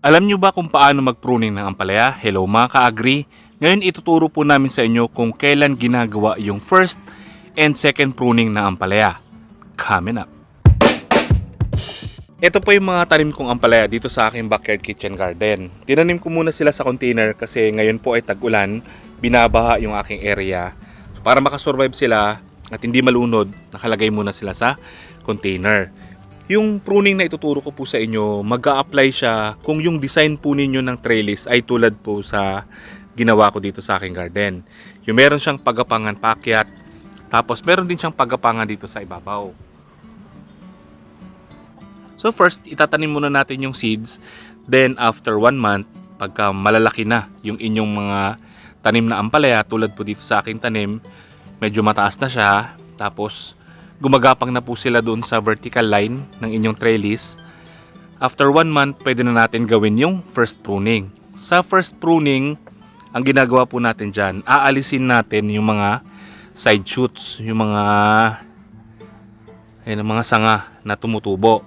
Alam nyo ba kung paano mag-pruning ng ampalaya? Hello mga ka-agri. Ngayon ituturo po namin sa inyo kung kailan ginagawa yung first and second pruning ng ampalaya. Coming up. Ito po yung mga tanim kong ampalaya dito sa aking backyard kitchen garden. Tinanim ko muna sila sa container kasi ngayon po ay tag-ulan, binabaha yung aking area. So, para makasurvive sila at hindi malunod, nakalagay muna sila sa container. Yung pruning na ituturo ko po sa inyo, mag apply siya kung yung design po ninyo ng trellis ay tulad po sa ginawa ko dito sa aking garden. Yung meron siyang pagapangan pakyat, tapos meron din siyang pagapangan dito sa ibabaw. So first, itatanim muna natin yung seeds. Then after one month, pagka malalaki na yung inyong mga tanim na ampalaya, tulad po dito sa aking tanim, medyo mataas na siya. Tapos gumagapang na po sila doon sa vertical line ng inyong trellis. After one month, pwede na natin gawin yung first pruning. Sa first pruning, ang ginagawa po natin dyan, aalisin natin yung mga side shoots, yung mga ayun, mga sanga na tumutubo.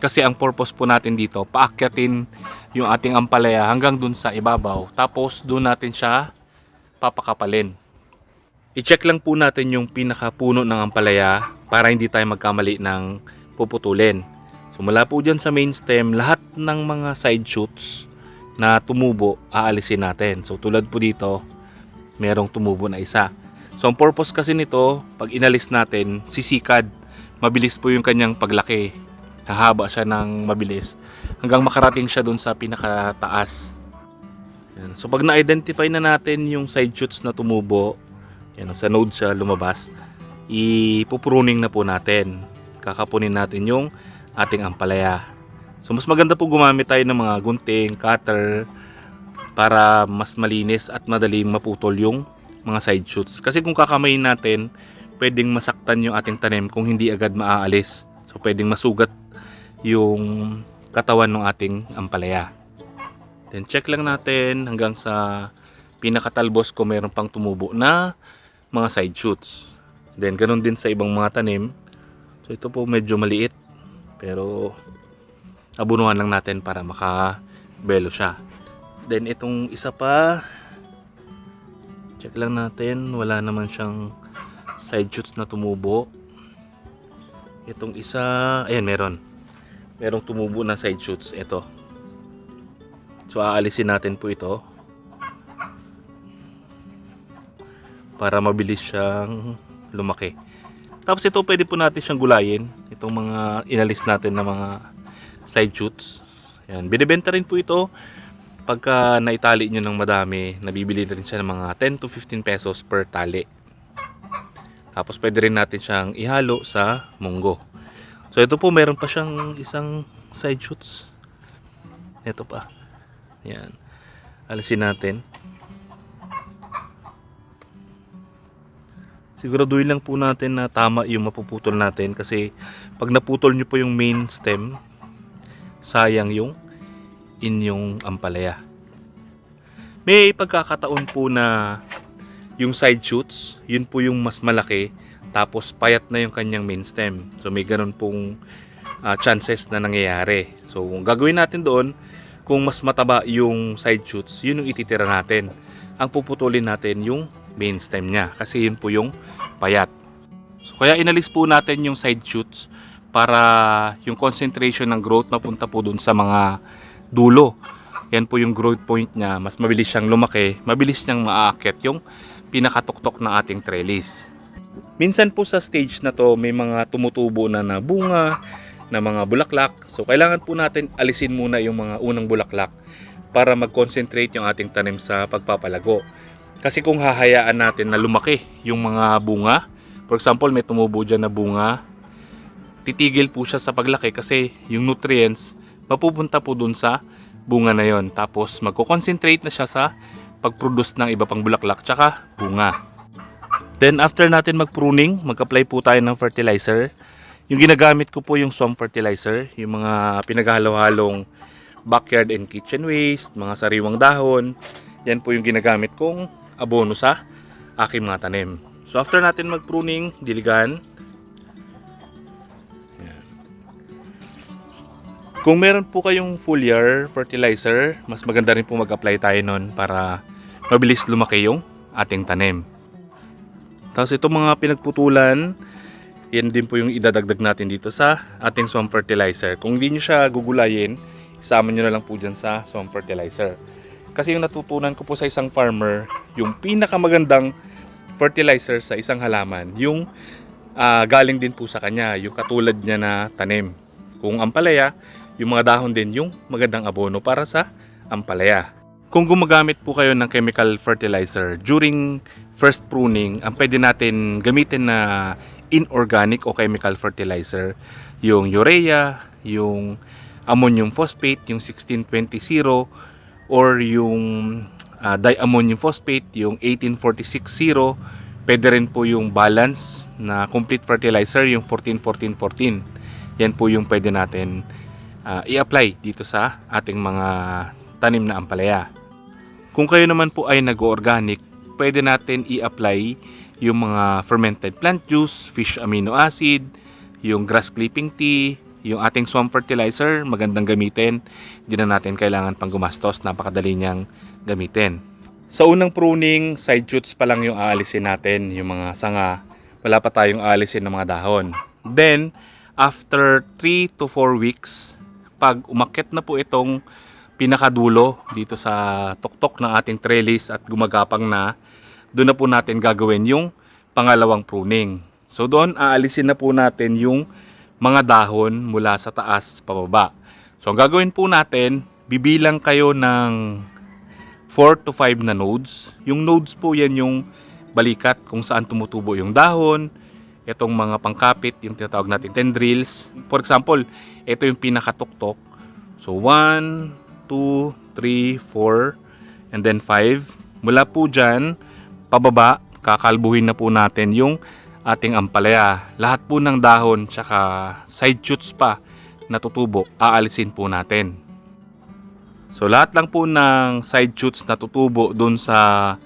Kasi ang purpose po natin dito, paakyatin yung ating ampalaya hanggang dun sa ibabaw. Tapos dun natin siya papakapalin. I-check lang po natin yung pinakapuno ng ampalaya para hindi tayo magkamali ng puputulin. So mula po dyan sa main stem, lahat ng mga side shoots na tumubo, aalisin natin. So tulad po dito, merong tumubo na isa. So ang purpose kasi nito, pag inalis natin, sisikad. Mabilis po yung kanyang paglaki. Hahaba siya ng mabilis hanggang makarating siya dun sa pinakataas. Yan. So pag na-identify na natin yung side shoots na tumubo, yan, sa node siya lumabas, ipupruning na po natin. Kakapunin natin yung ating ampalaya. So mas maganda po gumamit tayo ng mga gunting, cutter, para mas malinis at madaling maputol yung mga side shoots. Kasi kung kakamayin natin, pwedeng masaktan yung ating tanim kung hindi agad maaalis. So pwedeng masugat yung katawan ng ating ampalaya. Then check lang natin hanggang sa pinakatalbos kung meron pang tumubo na mga side shoots. Then ganun din sa ibang mga tanim. So ito po medyo maliit pero abunuhan lang natin para makabelo siya. Then itong isa pa check lang natin wala naman siyang side shoots na tumubo. Itong isa ayan meron merong tumubo na side shoots ito so aalisin natin po ito para mabilis siyang lumaki tapos ito pwede po natin siyang gulayin itong mga inalis natin na mga side shoots yan binibenta rin po ito pagka naitali nyo ng madami nabibili na rin siya ng mga 10 to 15 pesos per tali tapos pwede rin natin siyang ihalo sa munggo So ito po meron pa siyang isang side shoots. Ito pa. Yan. Alisin natin. Siguraduhin lang po natin na tama yung mapuputol natin kasi pag naputol nyo po yung main stem, sayang yung inyong ampalaya. May pagkakataon po na yung side shoots, yun po yung mas malaki tapos payat na yung kanyang main stem. So may ganun pong ah, chances na nangyayari. So gagawin natin doon, kung mas mataba yung side shoots, yun yung ititira natin. Ang puputulin natin yung main stem niya kasi yun po yung payat. So kaya inalis po natin yung side shoots para yung concentration ng growth mapunta po doon sa mga dulo. Yan po yung growth point niya. Mas mabilis siyang lumaki, mabilis niyang maaakyat yung pinakatuktok ng ating trellis. Minsan po sa stage na to may mga tumutubo na na bunga, na mga bulaklak. So kailangan po natin alisin muna yung mga unang bulaklak para mag-concentrate yung ating tanim sa pagpapalago. Kasi kung hahayaan natin na lumaki yung mga bunga, for example may tumubo dyan na bunga, titigil po siya sa paglaki kasi yung nutrients mapupunta po dun sa bunga na yon. Tapos magko-concentrate na siya sa pag-produce ng iba pang bulaklak tsaka bunga. Then after natin mag-pruning, mag-apply po tayo ng fertilizer. Yung ginagamit ko po yung swamp fertilizer, yung mga pinaghalo-halong backyard and kitchen waste, mga sariwang dahon. Yan po yung ginagamit kong abono sa aking mga tanim. So after natin mag-pruning, diligan. Kung meron po kayong foliar fertilizer, mas maganda rin po mag-apply tayo nun para mabilis lumaki yung ating tanim. Tapos itong mga pinagputulan, yan din po yung idadagdag natin dito sa ating swamp fertilizer. Kung hindi nyo siya gugulayin, isama nyo na lang po dyan sa swamp fertilizer. Kasi yung natutunan ko po sa isang farmer, yung pinakamagandang fertilizer sa isang halaman, yung ah, galing din po sa kanya, yung katulad niya na tanim. Kung ampalaya, yung mga dahon din yung magandang abono para sa ampalaya. Kung gumagamit po kayo ng chemical fertilizer during first pruning, ang pwede natin gamitin na inorganic o chemical fertilizer, yung urea, yung ammonium phosphate, yung 1620 or yung ah, diammonium phosphate, yung 18460. Pwede rin po yung balance na complete fertilizer, yung 14-14-14. Yan po yung pwede natin ah, i-apply dito sa ating mga tanim na ampalaya. Kung kayo naman po ay nag-organic, pwede natin i-apply yung mga fermented plant juice, fish amino acid, yung grass clipping tea, yung ating swamp fertilizer, magandang gamitin. Hindi na natin kailangan pang gumastos, napakadali niyang gamitin. Sa unang pruning, side shoots pa lang yung aalisin natin, yung mga sanga. Wala pa tayong aalisin ng mga dahon. Then, after 3 to 4 weeks, pag umakyat na po itong pinakadulo dito sa tuktok ng ating trellis at gumagapang na, doon na po natin gagawin yung pangalawang pruning. So doon aalisin na po natin yung mga dahon mula sa taas pababa. So ang gagawin po natin, bibilang kayo ng 4 to 5 na nodes. Yung nodes po yan yung balikat kung saan tumutubo yung dahon, itong mga pangkapit, yung tinatawag natin tendrils. For example, ito yung pinakatuktok. So 1, 2, 3, 4, and then 5. Mula po dyan, pababa, kakalbuhin na po natin yung ating ampalaya. Lahat po ng dahon, tsaka side shoots pa na tutubo, aalisin po natin. So lahat lang po ng side shoots na tutubo dun sa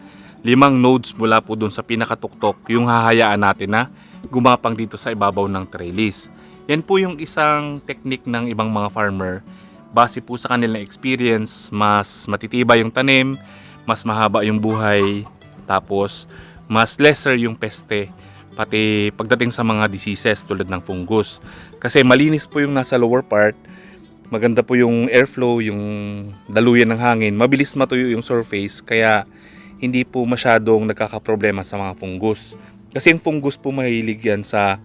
limang nodes mula po dun sa pinakatuktok, yung hahayaan natin na gumapang dito sa ibabaw ng trellis. Yan po yung isang technique ng ibang mga farmer. Base po sa kanilang experience, mas matitibay yung tanim, mas mahaba yung buhay, tapos mas lesser yung peste, pati pagdating sa mga diseases tulad ng fungus. Kasi malinis po yung nasa lower part, maganda po yung airflow, yung daluyan ng hangin, mabilis matuyo yung surface, kaya hindi po masyadong nagkakaproblema sa mga fungus. Kasi yung fungus po mahilig yan sa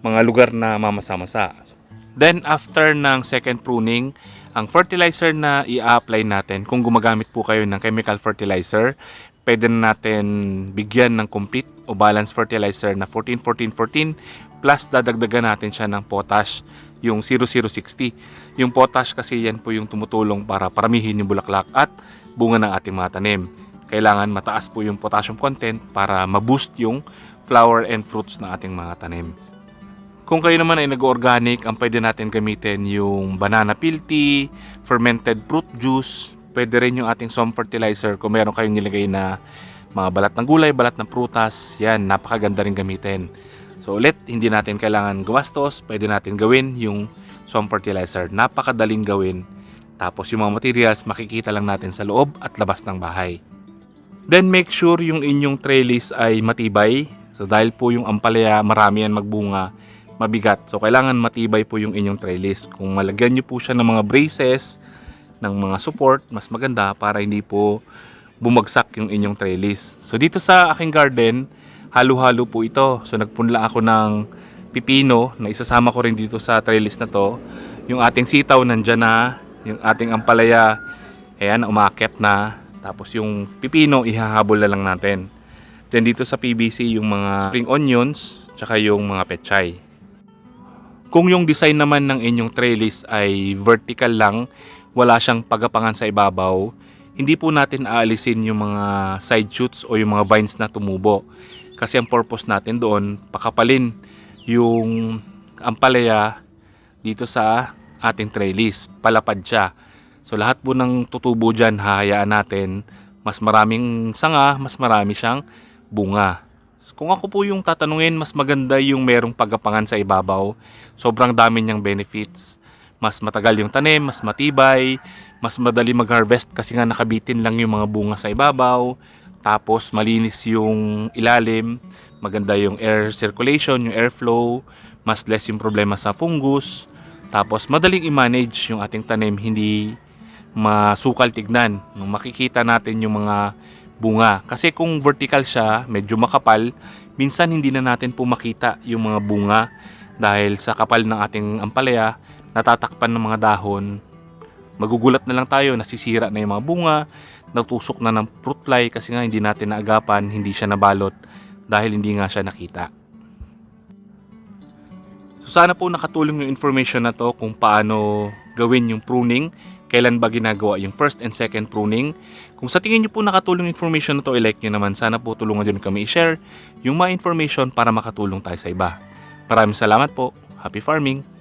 mga lugar na mamasa-masa. Then after ng second pruning, ang fertilizer na i-apply natin, kung gumagamit po kayo ng chemical fertilizer, pwede na natin bigyan ng complete o balanced fertilizer na 14-14-14 plus dadagdagan natin siya ng potash, yung 0060. Yung potash kasi yan po yung tumutulong para paramihin yung bulaklak at bunga ng ating mga tanim. Kailangan mataas po yung potassium content para ma-boost yung flower and fruits ng ating mga tanim. Kung kayo naman ay nag-organic, ang pwede natin gamitin yung banana peel tea, fermented fruit juice, pwede rin yung ating swamp fertilizer kung meron kayong nilagay na mga balat ng gulay, balat ng prutas, yan, napakaganda rin gamitin. So ulit, hindi natin kailangan gumastos, pwede natin gawin yung swamp fertilizer. Napakadaling gawin. Tapos yung mga materials, makikita lang natin sa loob at labas ng bahay. Then make sure yung inyong trellis ay matibay. So dahil po yung ampalaya, marami yan magbunga, mabigat. So kailangan matibay po yung inyong trellis. Kung malagyan nyo po siya ng mga braces, ng mga support, mas maganda para hindi po bumagsak yung inyong trellis. So dito sa aking garden, halo-halo po ito. So nagpunla ako ng pipino na isasama ko rin dito sa trellis na to. Yung ating sitaw nandyan na, yung ating ampalaya, ayan, umakyat na. Tapos yung pipino, ihahabol na lang natin. Then dito sa PVC, yung mga spring onions, tsaka yung mga pechay. Kung yung design naman ng inyong trellis ay vertical lang, wala siyang pagapangan sa ibabaw, hindi po natin aalisin yung mga side shoots o yung mga vines na tumubo. Kasi ang purpose natin doon, pakapalin yung ampalaya dito sa ating trellis. Palapad siya. So lahat po ng tutubo dyan, hahayaan natin. Mas maraming sanga, mas marami siyang bunga. Kung ako po yung tatanungin, mas maganda yung merong pagapangan sa ibabaw. Sobrang dami niyang benefits. mas matagal yung tanim, mas matibay, mas madali mag-harvest kasi nga nakabitin lang yung mga bunga sa ibabaw, tapos malinis yung ilalim, maganda yung air circulation, yung airflow, mas less yung problema sa fungus, tapos madaling i-manage yung ating tanim, hindi masukal tignan. Nung makikita natin yung mga bunga. Kasi kung vertical siya, medyo makapal, minsan hindi na natin po makita yung mga bunga dahil sa kapal ng ating ampalaya, natatakpan ng mga dahon. Magugulat na lang tayo, nasisira na yung mga bunga, natusok na ng fruit fly kasi nga hindi natin naagapan, hindi siya nabalot dahil hindi nga siya nakita. So sana po nakatulong yung information na to kung paano gawin yung pruning, kailan ba ginagawa yung first and second pruning. Kung sa tingin nyo po nakatulong yung information na to, i-like nyo naman. Sana po tulungan din kami i-share yung mga information para makatulong tayo sa iba. Maraming salamat po. Happy farming!